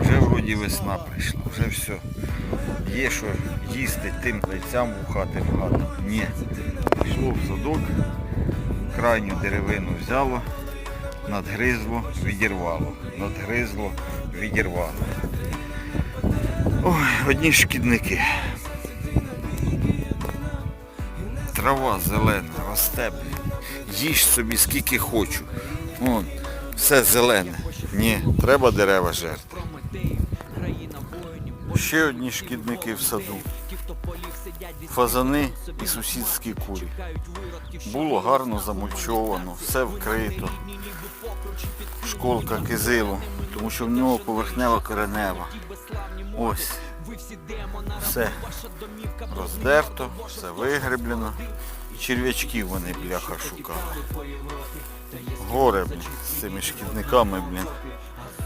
Вже вроді весна прийшла, вже все. Є що їсти тим зайцям вухати в хату. Ні. Пішло в садок, крайню деревину взяло, надгризло, відірвало. Надгризло, відірвало. Ой, одні шкідники. Трава зелена, росте. Їж собі скільки хочу. Вон, все зелене. Ні, треба дерева жерти. Ще одні шкідники в саду. Фазани і сусідські курі. Було гарно замульчовано, все вкрито. Школка кизилу, тому що в нього поверхнева коренева. Ось. Все роздерто, все вигреблено. Черв'ячків вони, бляха, шукали. Горе, цими шкідниками, блін.